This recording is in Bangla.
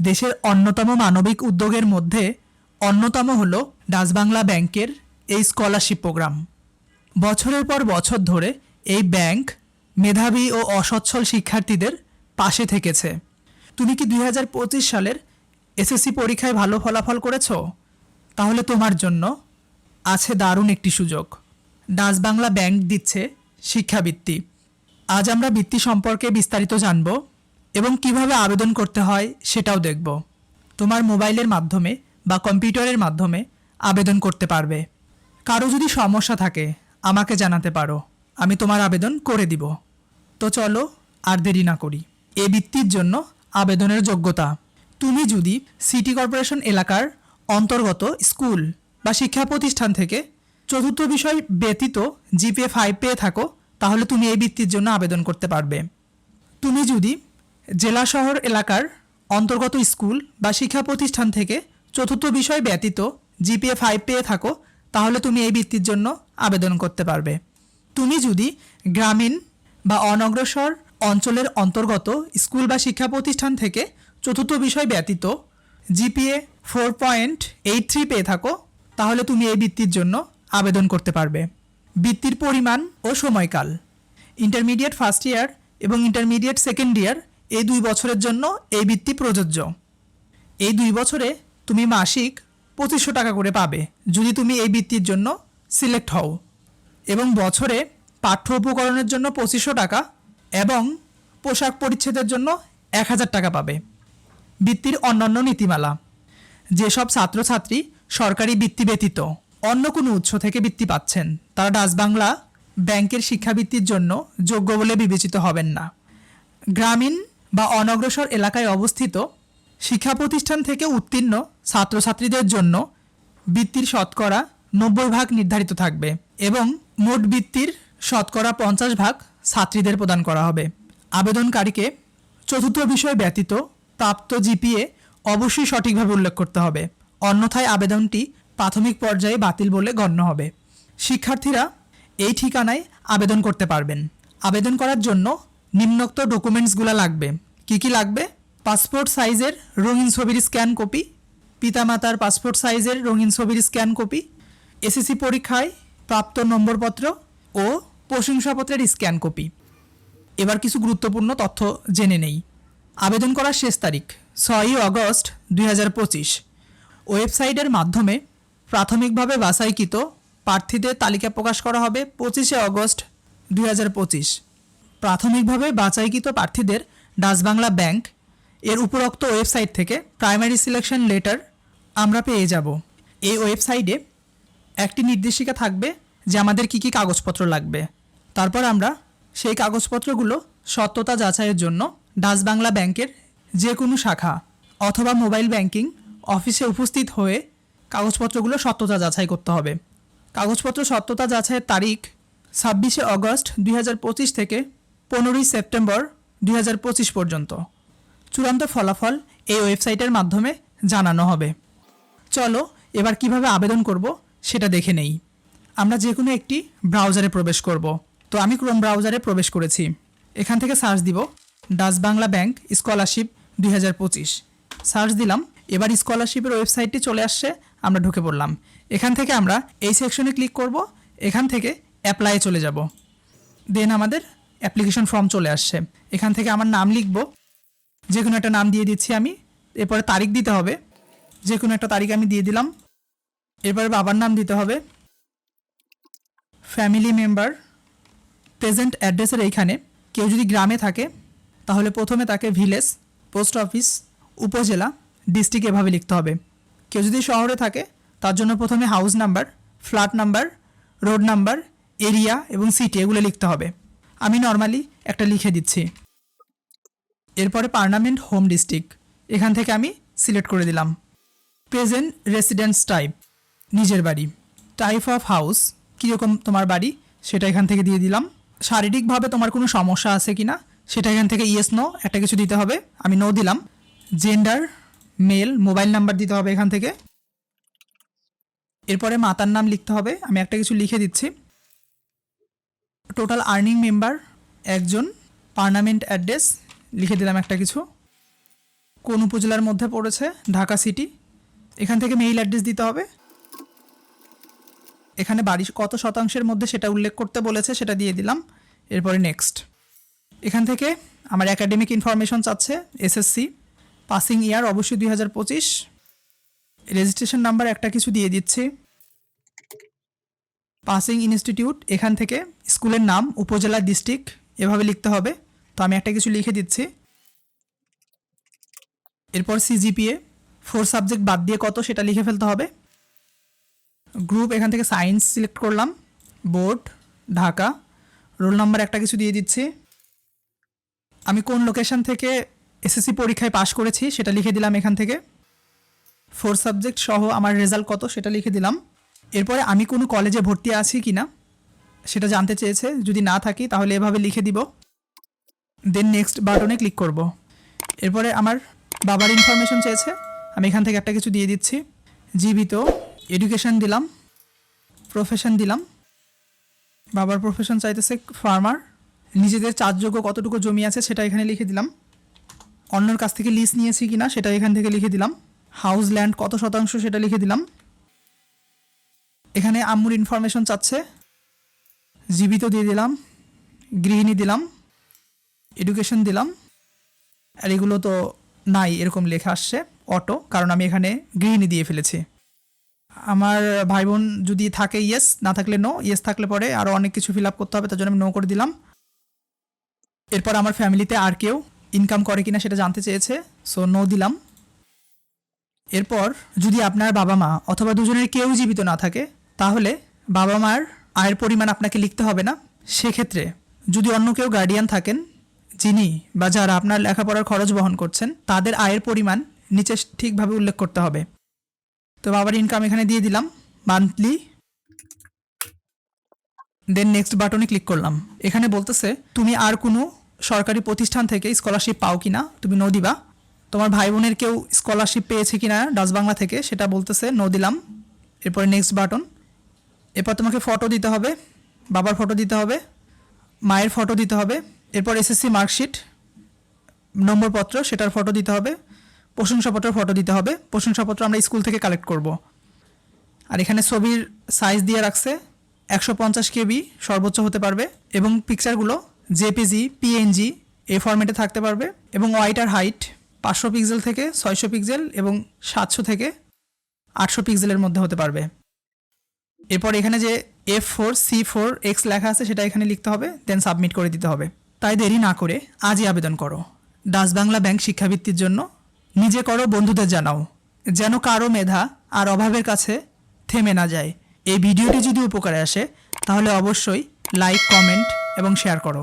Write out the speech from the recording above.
দেশের অন্যতম মানবিক উদ্যোগের মধ্যে অন্যতম হল ডাচবাংলা ব্যাংকের এই স্কলারশিপ প্রোগ্রাম। বছরের পর বছর ধরে এই ব্যাংক মেধাবী ও অসচ্ছল শিক্ষার্থীদের পাশে থেকেছে। তুমি কি দু হাজার পঁচিশ সালের এসএসসি পরীক্ষায় ভালো ফলাফল করেছ? তাহলে তোমার জন্য আছে দারুণ একটি সুযোগ। ডাচ বাংলা ব্যাংক দিচ্ছে শিক্ষাবৃত্তি। আজ আমরা বৃত্তি সম্পর্কে বিস্তারিত জানব। এবং কীভাবে আবেদন করতে হয় সেটাও দেখব। তোমার মোবাইলের মাধ্যমে বা কম্পিউটারের মাধ্যমে আবেদন করতে পারবে। কারও যদি সমস্যা থাকে, আমাকে জানাতে পারো। আমি তোমার আবেদন করে দিব। তো চলো আর দেরি না করি। এ বৃত্তির জন্য আবেদনের যোগ্যতা। তুমি যদি সিটি কর্পোরেশন এলাকার অন্তর্গত স্কুল বা শিক্ষা প্রতিষ্ঠান থেকে চতুর্থ বিষয় ব্যতীত জিপিএ ফাইভ পেয়ে থাকো, তাহলে তুমি এই বৃত্তির জন্য আবেদন করতে পারবে। তুমি যদি জেলা শহর এলাকার অন্তর্গত স্কুল বা শিক্ষা প্রতিষ্ঠান থেকে চতুর্থ বিষয় ব্যতীত জিপিএ ফাইভ পেয়ে থাকো, তাহলে তুমি এই বৃত্তির জন্য আবেদন করতে পারবে। তুমি যদি গ্রামীণ বা অনগ্রসর অঞ্চলের অন্তর্গত স্কুল বা শিক্ষা প্রতিষ্ঠান থেকে চতুর্থ বিষয় ব্যতীত GPA four point eight three পেয়ে থাকো, তাহলে তুমি এই বৃত্তির জন্য আবেদন করতে পারবে। বৃত্তির পরিমাণ ও সময়কাল। ইন্টারমিডিয়েট ফার্স্ট ইয়ার এবং ইন্টারমিডিয়েট সেকেন্ড ইয়ার এই দুই বছরের জন্য এই বৃত্তি প্রযোজ্য। এই দুই বছরে তুমি মাসিক পঁচিশশো টাকা করে পাবে যদি তুমি এই বৃত্তির জন্য সিলেক্ট হও। এবং বছরে পাঠ্য উপকরণের জন্য পঁচিশশো টাকা এবং পোশাক পরিচ্ছেদের জন্য এক হাজার টাকা পাবে। বৃত্তির অন্যান্য নীতিমালা। যেসব ছাত্রছাত্রী সরকারি বৃত্তি ব্যতীত অন্য কোনো উৎস থেকে বৃত্তি পাচ্ছেন, তারা ডাচবাংলা ব্যাংকের শিক্ষাবৃত্তির জন্য যোগ্য বলে বিবেচিত হবেন না। গ্রামীণ বা অনগ্রসর এলাকায় অবস্থিত শিক্ষা প্রতিষ্ঠান থেকে উত্তীর্ণ ছাত্রছাত্রীদের জন্য বৃত্তির শতকরা নব্বই ভাগ নির্ধারিত থাকবে এবং মোট বৃত্তির শতকরা পঞ্চাশ ভাগ ছাত্রীদের প্রদান করা হবে। আবেদনকারীকে চতুর্থ বিষয় ব্যতীত প্রাপ্ত জিপিএ অবশ্যই সঠিকভাবে উল্লেখ করতে হবে। অন্যথায় আবেদনটি প্রাথমিক পর্যায়ে বাতিল বলে গণ্য হবে। শিক্ষার্থীরা এই ঠিকানায় আবেদন করতে পারবেন। আবেদন করার জন্য নিম্নোক্ত ডকুমেন্টসগুলো লাগবে। কি কি লাগবে? পাসপোর্ট সাইজের রঙিন ছবির স্ক্যান কপি, পিতামাতার পাসপোর্ট সাইজের রঙিন ছবির স্ক্যান কপি, এসএসসি পরীক্ষায় প্রাপ্ত নম্বরপত্র ও প্রশংসাপত্রের স্ক্যান কপি। এবার কিছু গুরুত্বপূর্ণ তথ্য জেনে নেই। আবেদন করার শেষ তারিখ, ছয়ই অগস্ট দুই হাজার পঁচিশ। ওয়েবসাইটের মাধ্যমে প্রাথমিকভাবে বাছাইকৃত প্রার্থীদের তালিকা প্রকাশ করা হবে পঁচিশে অগস্ট দুই হাজার পঁচিশ। প্রাথমিকভাবে বাছাইকৃত প্রার্থীদের ডাচবাংলা ব্যাংক এর উপরোক্ত ওয়েবসাইট থেকে প্রাইমারি সিলেকশন লেটার আমরা পেয়ে যাব। এই ওয়েবসাইটে একটি নির্দেশিকা থাকবে যে আমাদের কী কী কাগজপত্র লাগবে। তারপর আমরা সেই কাগজপত্রগুলো সত্যতা যাচাইয়ের জন্য ডাচ বাংলা ব্যাংকের যে কোনো শাখা অথবা মোবাইল ব্যাংকিং অফিসে উপস্থিত হয়ে কাগজপত্রগুলো সত্যতা যাচাই করতে হবে। কাগজপত্র সত্যতা যাচাইয়ের তারিখ ছাব্বিশে অগস্ট দুই হাজার পঁচিশ থেকে পনেরোই সেপ্টেম্বর দুই হাজার পঁচিশ পর্যন্ত। চূড়ান্ত ফলাফল এই ওয়েবসাইটের মাধ্যমে জানানো হবে। চলো, এবার কীভাবে আবেদন করব সেটা দেখে নেই। আমরা যে কোনো একটি ব্রাউজারে প্রবেশ করব। তো আমি ক্রোম ব্রাউজারে প্রবেশ করেছি। এখান থেকে সার্চ দিব ডাচ বাংলা ব্যাংক স্কলারশিপ দুই হাজার পঁচিশ। সার্চ দিলাম, এবার স্কলারশিপের ওয়েবসাইটটি চলে আসছে, আমরা ঢুকে পড়লাম। এখান থেকে আমরা এই সেকশনে ক্লিক করব, এখান থেকে অ্যাপ্লাইয়ে চলে যাব। দেন আমাদের অ্যাপ্লিকেশন ফর্ম চলে আসছে। এখান থেকে আমার নাম লিখব। যে কোনো একটা নাম দিয়ে দিচ্ছি আমি। এরপরে তারিখ দিতে হবে। যে কোনো একটা তারিখ আমি দিয়ে দিলাম। এরপরে বাবার নাম দিতে হবে। ফ্যামিলি মেম্বার, প্রেজেন্ট অ্যাড্রেসের এইখানে। কেউ যদি গ্রামে থাকে, তাহলে প্রথমে তাকে ভিলেজ, পোস্ট অফিস, উপজেলা, ডিস্ট্রিক্ট এভাবে লিখতে হবে। কেউ যদি শহরে থাকে, তার জন্য প্রথমে house number, flat number, road number, area এবং সিটি এগুলো লিখতে হবে। আমি নর্মালি একটা লিখে দিচ্ছি। এরপরে পার্নামেন্ট হোম ডিস্ট্রিক্ট এখান থেকে আমি সিলেক্ট করে দিলাম। প্রেজেন্ট রেসিডেন্স টাইপ নিজের বাড়ি। টাইপ অফ হাউস কীরকম তোমার বাড়ি, সেটা এখান থেকে দিয়ে দিলাম। শারীরিকভাবে তোমার কোনো সমস্যা আছে কি না সেটা এখান থেকে ইয়েস নো একটা কিছু দিতে হবে, আমি নো দিলাম। জেন্ডার মেল মোবাইল নাম্বার দিতে হবে এখান থেকে। এরপরে মাতার নাম লিখতে হবে, আমি একটা কিছু লিখে দিচ্ছি। টোটাল আর্নিং মেম্বার একজন পার্মানেন্ট অ্যাড্রেস লিখে দিলাম একটা কিছু। কোন উপজেলার মধ্যে পড়েছে? ঢাকা সিটি এখান থেকে মেইল অ্যাড্রেস দিতে হবে। এখানে বাড়ি কত শতাংশের মধ্যে সেটা উল্লেখ করতে বলেছে, সেটা দিয়ে দিলাম। এরপরে নেক্সট এখান থেকে আমার একাডেমিক ইনফরমেশন চাচ্ছে এসএসসি পাসিং ইয়ার অবশ্যই দুই হাজার পঁচিশ। রেজিস্ট্রেশন নাম্বার একটা কিছু দিয়ে দিচ্ছি। পাসিং ইনস্টিটিউট এখান থেকে স্কুলের নাম, উপজেলা ডিস্ট্রিক্ট এভাবে লিখতে হবে। তো আমি একটা কিছু লিখে দিচ্ছি। এরপর সিজিপিএ ফোর সাবজেক্ট বাদ দিয়ে কত সেটা লিখে ফেলতে হবে। গ্রুপ এখান থেকে সায়েন্স সিলেক্ট করলাম। বোর্ড ঢাকা। রোল নাম্বার একটা কিছু দিয়ে দিচ্ছি। আমি কোন লোকেশন থেকে এসএসসি পরীক্ষায় পাশ করেছি সেটা লিখে দিলাম এখান থেকে। ফোর সাবজেক্ট সহ আমার রেজাল্ট কত সেটা লিখে দিলাম। এরপরে আমি কোনো কলেজে ভর্তি আছি কি না সেটা জানতে চেয়েছে। যদি না থাকি, তাহলে এভাবে লিখে দিব। দেন নেক্সট বাটনে ক্লিক করব। এরপরে আমার বাবার ইনফরমেশন চেয়েছে। আমি এখান থেকে একটা কিছু দিয়ে দিচ্ছি। জীবিত এডুকেশন দিলাম প্রফেশন দিলাম। বাবার প্রফেশন চাইতেছে ফার্মার নিজেদের চাষযোগ্য কতটুকু জমি আছে সেটা এখানে লিখে দিলাম। অন্যের কাছ থেকে লিস্ট নিয়েছি কি না সেটা এখান থেকে লিখে দিলাম। হাউস ল্যান্ড কত শতাংশ সেটা লিখে দিলাম। এখানে আম্মুর ইনফরমেশন চাচ্ছে। জীবিত দিয়ে দিলাম, গৃহিণী দিলাম এডুকেশন দিলাম, আর এগুলো তো নাই এরকম লেখা আসছে অটো কারণ আমি এখানে গৃহিণী দিয়ে ফেলেছি। আমার ভাই বোন যদি থাকে ইয়েস না থাকলে নো ইয়েস থাকলে পরে আরও অনেক কিছু ফিল আপ করতে হবে, তার জন্য আমি নো করে দিলাম। এরপর আমার ফ্যামিলিতে আর কেউ ইনকাম করে কিনা সেটা জানতে চেয়েছে সো নো দিলাম। এরপর যদি আপনার বাবা মা অথবা দুজনের কেউ জীবিত না থাকে, তাহলে বাবা মার আয়ের পরিমাণ আপনাকে লিখতে হবে না। সেক্ষেত্রে যদি অন্য কেউ গার্ডিয়ান থাকেন, যিনি বা যারা আপনার লেখাপড়ার খরচ বহন করছেন, তাদের আয়ের পরিমাণ নিচে ঠিকভাবে উল্লেখ করতে হবে। তো বাবার ইনকাম এখানে দিয়ে দিলাম মান্থলি দেন নেক্সট বাটনে ক্লিক করলাম। এখানে বলতেছে, তুমি আর কোনো সরকারি প্রতিষ্ঠান থেকে স্কলারশিপ পাও কিনা তুমি নো দিবা। তোমার ভাই বোনের কেউ স্কলারশিপ পেয়েছে কিনা ডাচ বাংলা থেকে। সেটা বলতেছে নো দিলাম। এরপরে নেক্সট বাটন এরপর তোমাকে ফটো দিতে হবে, বাবার ফটো দিতে হবে, মায়ের ফটো দিতে হবে, এরপর এসএসসি মার্কশিট নম্বরপত্র সেটার ফটো দিতে হবে, প্রশংসাপত্রের ফটো দিতে হবে, প্রশংসাপত্র আমরা স্কুল থেকে কালেক্ট করব। আর এখানে ছবির সাইজ দিয়ে রাখছে, একশো পঞ্চাশ কেবি সর্বোচ্চ হতে পারবে এবং পিকচারগুলো জেপিজি পিএনজি এই ফরম্যাটে থাকতে পারবে এবং ওয়াইটার হাইট পাঁচশো পিক্সেল থেকে ছয়শো পিক্সেল এবং সাতশো থেকে আটশো পিক্সেলের মধ্যে হতে পারবে। এরপর এখানে যে F four C four X লেখা আছে, সেটা এখানে লিখতে হবে দেন সাবমিট করে দিতে হবে। তাই দেরি না করে আজই আবেদন করো। ডাচ বাংলা ব্যাংক শিক্ষাবৃত্তির জন্য নিজে করো, বন্ধুদের জানাও। যেন কারও মেধা আর অভাবের কাছে থেমে না যায়। এই ভিডিওটি যদি উপকারে আসে, তাহলে অবশ্যই লাইক কমেন্ট এবং শেয়ার করো।